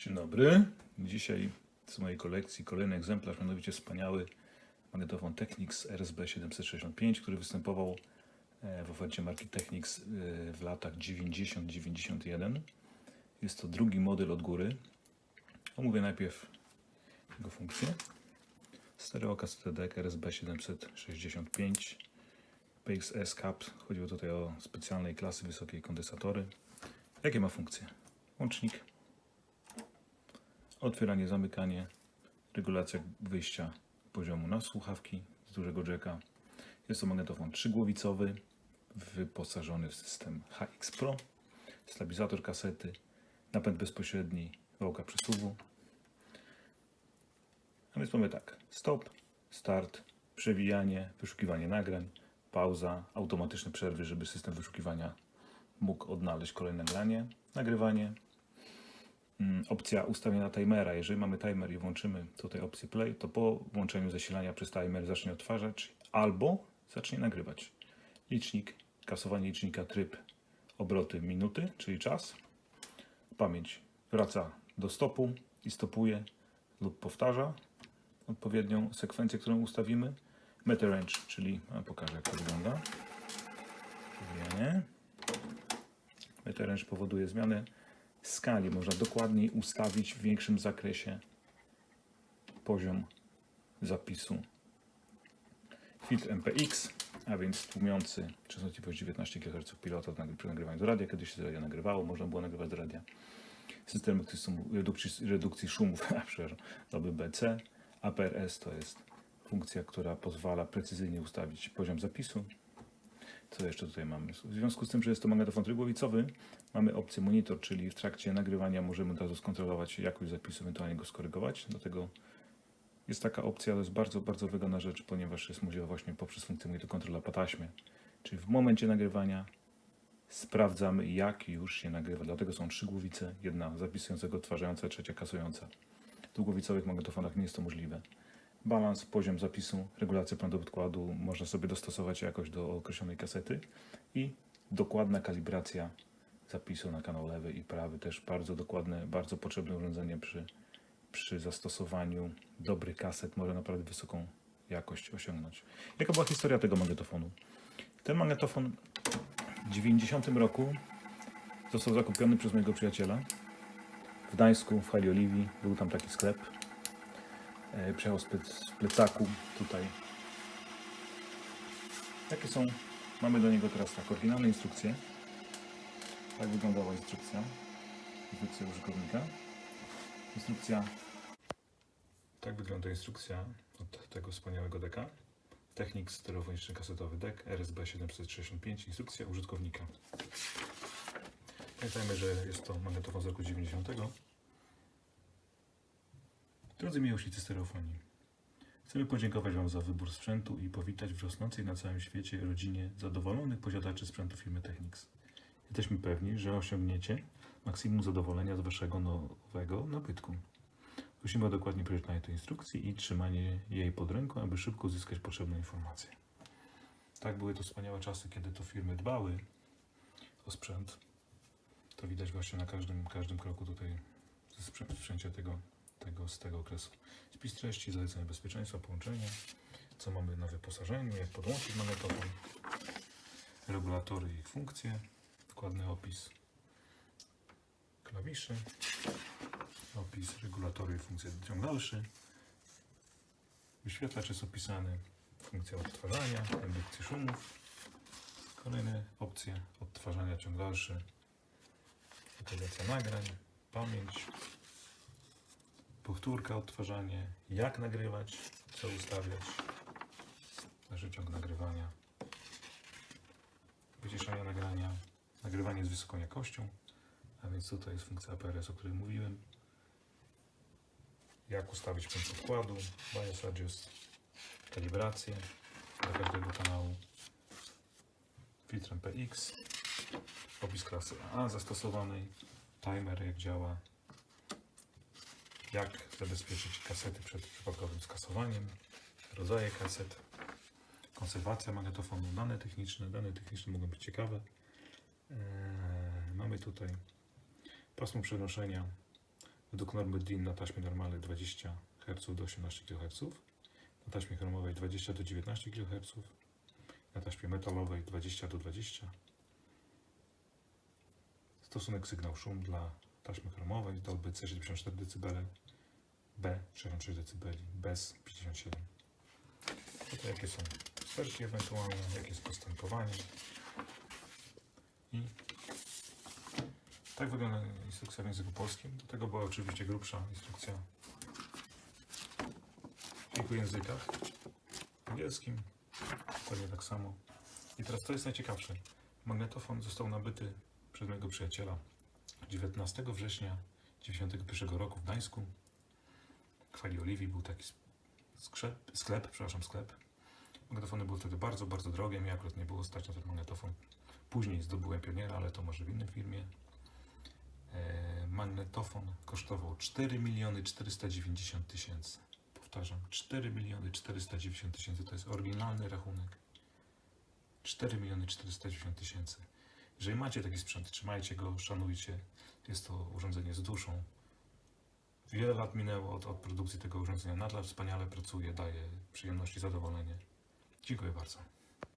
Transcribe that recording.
Dzień dobry. Dzisiaj z mojej kolekcji kolejny egzemplarz, mianowicie wspaniały magnetofon Technics RSB 765, który występował e, w ofercie marki Technics e, w latach 90-91. Jest to drugi model od góry. Omówię najpierw jego funkcję. Stereo kasety deck RSB 765 PXS Cap. Chodziło tutaj o specjalnej klasy wysokiej kondensatory. Jakie ma funkcje? Łącznik, otwieranie, zamykanie, regulacja wyjścia poziomu na słuchawki z dużego jacka. Jest to magnetofon trzygłowicowy, wyposażony w system HX Pro, stabilizator kasety, napęd bezpośredni, wałka przesuwu. A więc mamy tak, stop, start, przewijanie, wyszukiwanie nagrań, pauza, automatyczne przerwy, żeby system wyszukiwania mógł odnaleźć kolejne nagranie, nagrywanie, opcja ustawienia timera. Jeżeli mamy timer i włączymy tutaj opcję play, to po włączeniu zasilania przez timer zacznie odtwarzać albo zacznie nagrywać. Licznik, kasowanie licznika, tryb, obroty minuty, czyli czas. Pamięć wraca do stopu i stopuje lub powtarza odpowiednią sekwencję, którą ustawimy. Meter range, czyli pokażę jak to wygląda. Meter range powoduje zmianę skali. Można dokładniej ustawić w większym zakresie poziom zapisu. Filtr MPX, a więc tłumiący częstotliwość 19 kHz pilota do przy nagrywaniu do radia. Kiedyś się z radia nagrywało, można było nagrywać do radia. System redukcji, redukcji, szumów, przepraszam, doby BC. APRS to jest funkcja, która pozwala precyzyjnie ustawić poziom zapisu. Co jeszcze tutaj mamy? W związku z tym, że jest to magnetofon trójgłowicowy, mamy opcję monitor, czyli w trakcie nagrywania możemy od razu skontrolować jakość zapisu, ewentualnie go skorygować. Dlatego jest taka opcja, to jest bardzo, bardzo wygodna rzecz, ponieważ jest możliwa właśnie poprzez funkcję monitor kontrola po taśmie. Czyli w momencie nagrywania sprawdzamy, jak już się nagrywa. Dlatego są trzy głowice, jedna zapisująca, odtwarzająca, trzecia kasująca. W dwugłowicowych magnetofonach nie jest to możliwe balans, poziom zapisu, regulacja prądu podkładu, można sobie dostosować jakoś do określonej kasety i dokładna kalibracja zapisu na kanał lewy i prawy, też bardzo dokładne, bardzo potrzebne urządzenie przy, przy zastosowaniu dobrych kaset, może naprawdę wysoką jakość osiągnąć. Jaka była historia tego magnetofonu? Ten magnetofon w 90 roku został zakupiony przez mojego przyjaciela w Gdańsku, w Hali Oliwii, był tam taki sklep, E, ple- z plecaku tutaj. Jakie są? Mamy do niego teraz tak, oryginalne instrukcje. Tak wyglądała instrukcja. Instrukcja użytkownika. Instrukcja. Tak wygląda instrukcja od tego wspaniałego deka. Technik stereofoniczny kasetowy dek RSB 765. Instrukcja użytkownika. Pamiętajmy, że jest to magnetofon z roku 90. Drodzy miłośnicy stereofonii, chcemy podziękować Wam za wybór sprzętu i powitać w rosnącej na całym świecie rodzinie zadowolonych posiadaczy sprzętu firmy Technics. Jesteśmy pewni, że osiągniecie maksimum zadowolenia z Waszego nowego nabytku. Prosimy o dokładnie przeczytanie tej instrukcji i trzymanie jej pod ręką, aby szybko uzyskać potrzebne informacje. Tak były to wspaniałe czasy, kiedy to firmy dbały o sprzęt. To widać właśnie na każdym, każdym kroku tutaj ze sprzę- sprzęcie tego tego, z tego okresu. Spis treści, zalecenia bezpieczeństwa, połączenia, co mamy na wyposażeniu, jak podłączyć magnetofon, regulatory i ich funkcje, dokładny opis klawiszy, opis regulatory i funkcje ciąg dalszy, wyświetlacz jest opisany, funkcja odtwarzania, indukcji szumów, kolejne opcje odtwarzania ciąg dalszy, lokalizacja nagrań, pamięć, powtórka, odtwarzanie, jak nagrywać, co ustawiać, dalszy ciąg nagrywania, wyciszanie nagrania, nagrywanie z wysoką jakością, a więc tutaj jest funkcja APRS, o której mówiłem, jak ustawić punkt podkładu, bias adjust, kalibrację. Dla każdego kanału, filtr MPX, opis klasy A zastosowanej, timer jak działa, jak zabezpieczyć kasety przed przypadkowym skasowaniem, rodzaje kaset, konserwacja magnetofonu, dane techniczne. Dane techniczne mogą być ciekawe. Eee, mamy tutaj pasmo przenoszenia według normy DIN na taśmie normalnej 20 Hz do 18 kHz, na taśmie chromowej 20 do 19 kHz, na taśmie metalowej 20 do 20 Stosunek sygnał-szum dla taśmy chromowej Dolby C 74 dB, B 66 dB, bez 57. Tutaj jakie są sterki ewentualne, jakie jest postępowanie. I tak wygląda instrukcja w języku polskim. Do tego była oczywiście grubsza instrukcja w kilku językach. Angielskim, pewnie tak samo. I teraz to jest najciekawsze. Magnetofon został nabyty przez mojego przyjaciela 19 września 1991 roku w Gdańsku. W Chwali Oliwii był taki sklep, sklep, przepraszam, sklep. Magnetofony były wtedy bardzo, bardzo drogie. Mnie akurat nie było stać na ten magnetofon. Później zdobyłem pioniera, ale to może w innej firmie. E, magnetofon kosztował 4 miliony 490 tysięcy. Powtarzam, 4 miliony 490 tysięcy to jest oryginalny rachunek. 4 miliony 490 tysięcy. Jeżeli macie taki sprzęt, trzymajcie go, szanujcie. Jest to urządzenie z duszą. Wiele lat minęło od, od produkcji tego urządzenia. Nadal wspaniale pracuje, daje przyjemność i zadowolenie. Dziękuję bardzo.